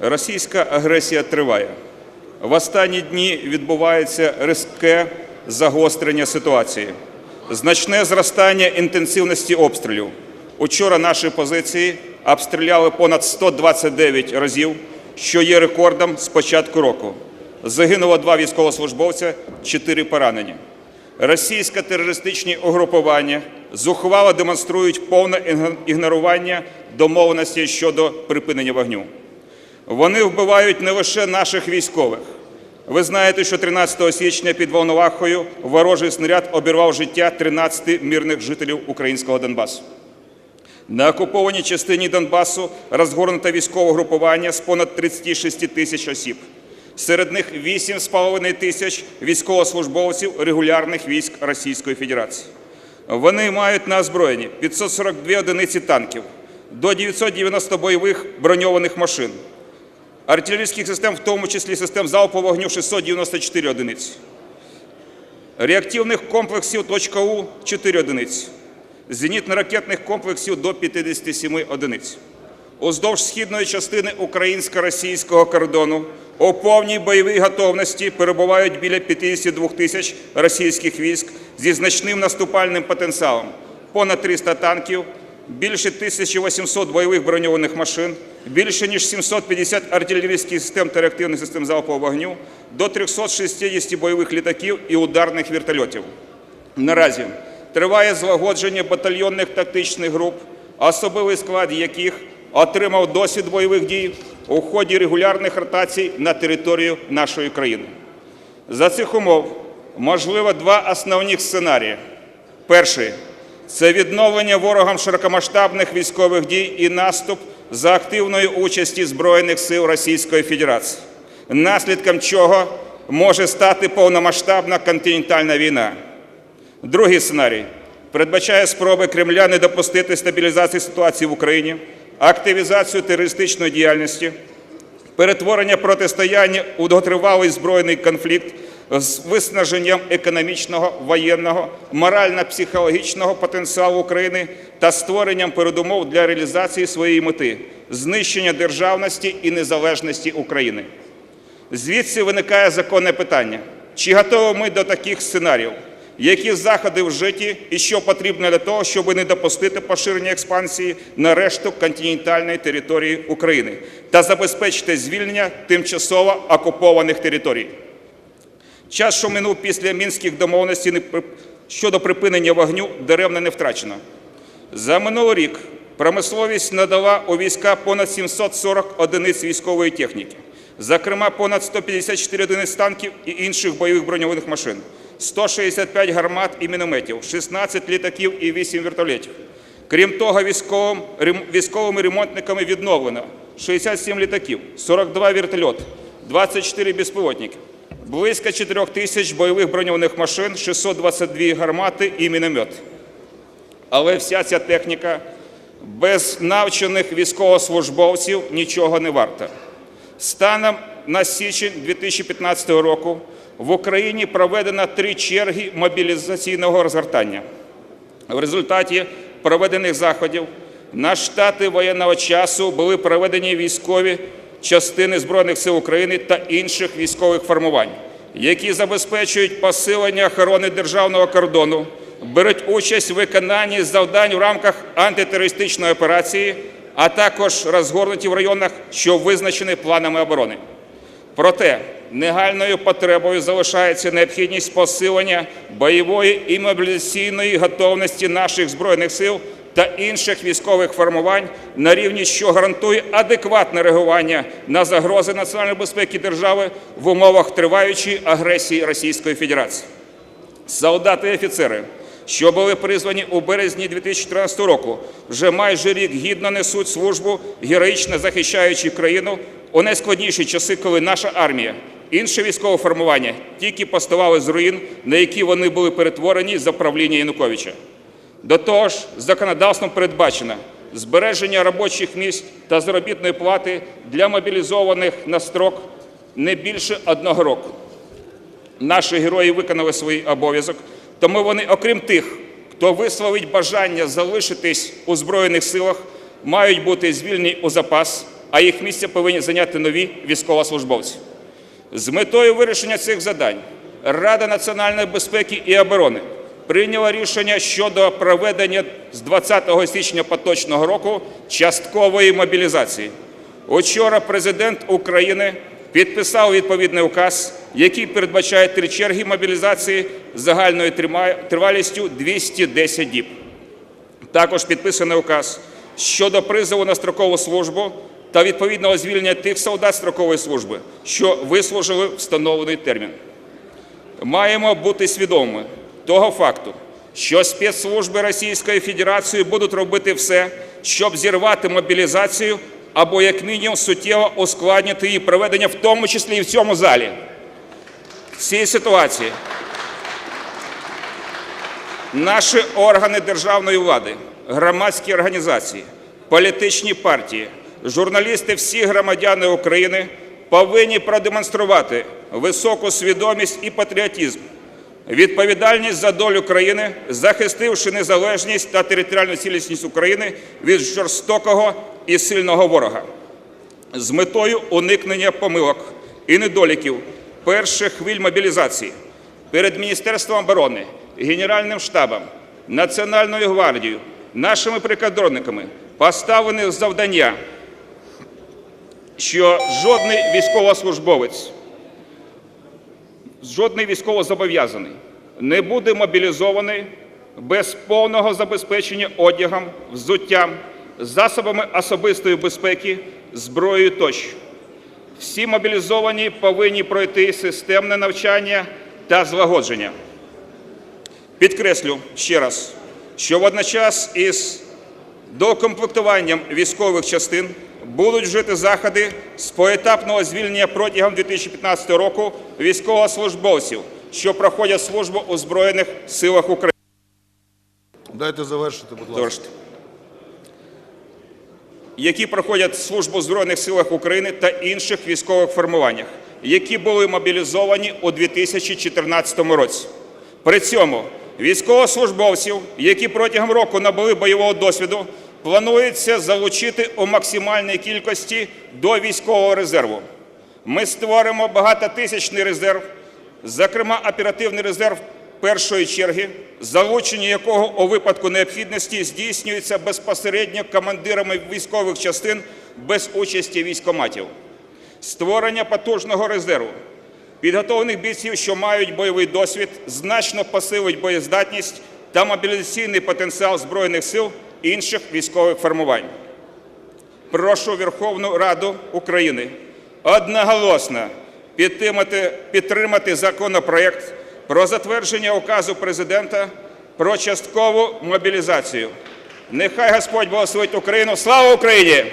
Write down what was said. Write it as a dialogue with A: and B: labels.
A: Російська агресія триває. В останні дні відбувається різке загострення ситуації, значне зростання інтенсивності обстрілів. Учора наші позиції обстріляли понад 129 разів, що є рекордом з початку року. Загинуло два військовослужбовця, чотири поранені. Російське терористичні угрупування зухвало демонструють повне ігнорування домовленості щодо припинення вогню. Вони вбивають не лише наших військових. Ви знаєте, що 13 січня під Волновахою ворожий снаряд обірвав життя 13 мирних жителів українського Донбасу. На окупованій частині Донбасу розгорнуто військове групування з понад 36 тисяч осіб. Серед них 8,5 тисяч військовослужбовців регулярних військ Російської Федерації. Вони мають на озброєнні 542 одиниці танків, до 990 бойових броньованих машин, артилерійських систем, в тому числі систем залпового вогню 694 одиниці, реактивних комплексів «У» – 4 одиниці, зенітно-ракетних комплексів до 57 одиниць. Уздовж східної частини українсько-російського кордону у повній бойовій готовності перебувають біля 52 тисяч російських військ зі значним наступальним потенціалом, понад 300 танків, більше 1800 бойових броньованих машин, більше ніж 750 артилерійських систем та реактивних систем залпового вогню, до 360 бойових літаків і ударних вертольотів. Наразі триває злагодження батальйонних тактичних груп, особовий склад яких отримав досвід бойових дій у ході регулярних ротацій на територію нашої країни. За цих умов можливо два основних сценарії. Перший це відновлення ворогам широкомасштабних військових дій і наступ за активної участі Збройних сил Російської Федерації, наслідком чого може стати повномасштабна континентальна війна. Другий сценарій передбачає спроби Кремля не допустити стабілізації ситуації в Україні, активізацію терористичної діяльності, перетворення протистояння у довготривалий збройний конфлікт з виснаженням економічного, воєнного, морально-психологічного потенціалу України та створенням передумов для реалізації своєї мети знищення державності і незалежності України. Звідси виникає законне питання: чи готові ми до таких сценаріїв? Які заходи вжиті і що потрібно для того, щоб не допустити поширення експансії на решту континентальної території України та забезпечити звільнення тимчасово окупованих територій? Час, що минув після мінських домовленостей щодо припинення вогню, даремно не втрачено. За минулий рік промисловість надала у війська понад 740 одиниць військової техніки, зокрема понад 154 одиниць танків і інших бойових броньованих машин, 165 гармат і мінометів, 16 літаків і 8 вертольотів. Крім того, військовим, військовими ремонтниками відновлено 67 літаків, 42 вертольоти, 24 безпілотники, близько 4 тисяч бойових броньованих машин, 622 гармати і міномет. Але вся ця техніка без навчених військовослужбовців нічого не варта. Станом на січень 2015 року в Україні проведено три черги мобілізаційного розгортання. В результаті проведених заходів на штати воєнного часу були проведені військові частини Збройних сил України та інших військових формувань, які забезпечують посилення охорони державного кордону, беруть участь у виконанні завдань в рамках антитерористичної операції, а також розгорнуті в районах, що визначені планами оборони. Проте негальною потребою залишається необхідність посилення бойової і мобілізаційної готовності наших збройних сил та інших військових формувань на рівні, що гарантує адекватне реагування на загрози національної безпеки держави в умовах триваючої агресії Російської Федерації. Солдати і офіцери, що були призвані у березні 2014 року, вже майже рік гідно несуть службу, героїчно захищаючи країну у найскладніші часи, коли наша армія, інше військове формування тільки поставали з руїн, на які вони були перетворені за правління Януковича. До того ж, законодавством передбачено збереження робочих місць та заробітної плати для мобілізованих на строк не більше одного року. Наші герої виконали свій обов'язок, тому вони, окрім тих, хто висловить бажання залишитись у Збройних силах, мають бути звільнені у запас, а їх місце повинні зайняти нові військовослужбовці. З метою вирішення цих завдань Рада національної безпеки і оборони прийняла рішення щодо проведення з 20 січня поточного року часткової мобілізації. Учора президент України підписав відповідний указ, який передбачає три черги мобілізації з загальною тривалістю 210 діб. Також підписаний указ щодо призову на строкову службу та відповідного звільнення тих солдат строкової служби, що вислужили встановлений термін. Маємо бути свідомими того факту, що спецслужби Російської Федерації будуть робити все, щоб зірвати мобілізацію або як мінімум суттєво ускладнити її проведення, в тому числі і в цьому залі. В цій ситуації Наші органи державної влади, громадські організації, політичні партії, журналісти, всі громадяни України повинні продемонструвати високу свідомість і патріотизм, відповідальність за долю країни, захистивши незалежність та територіальну цілісність України від жорстокого і сильного ворога. З метою уникнення помилок і недоліків перших хвиль мобілізації перед Міністерством оборони, Генеральним штабом, Національною гвардією, нашими прикордонниками поставлені завдання, що жодний військовослужбовець, жодний військовозобов'язаний не буде мобілізований без повного забезпечення одягом, взуттям, засобами особистої безпеки, зброєю тощо. Всі мобілізовані повинні пройти системне навчання та злагодження. Підкреслю ще раз, що водночас із доукомплектуванням військових частин будуть вжити заходи з поетапного звільнення протягом 2015 року військовослужбовців, що проходять службу у Збройних силах України.
B: Дайте завершити, будь ласка.
A: Завершити. які проходять службу в Збройних силах України та інших військових формуваннях, які були мобілізовані у 2014 році. При цьому військовослужбовців, які протягом року набули бойового досвіду, планується залучити у максимальній кількості до військового резерву. Ми створимо багатотисячний резерв, зокрема оперативний резерв першої черги, залучення якого у випадку необхідності здійснюється безпосередньо командирами військових частин без участі військоматів. Створення потужного резерву, підготовлених бійців, що мають бойовий досвід, значно посилить боєздатність та мобілізаційний потенціал Збройних сил інших військових формувань. Прошу Верховну Раду України одноголосно підтримати, підтримати законопроект про затвердження указу президента про часткову мобілізацію. Нехай Господь благословить Україну. Слава Україні!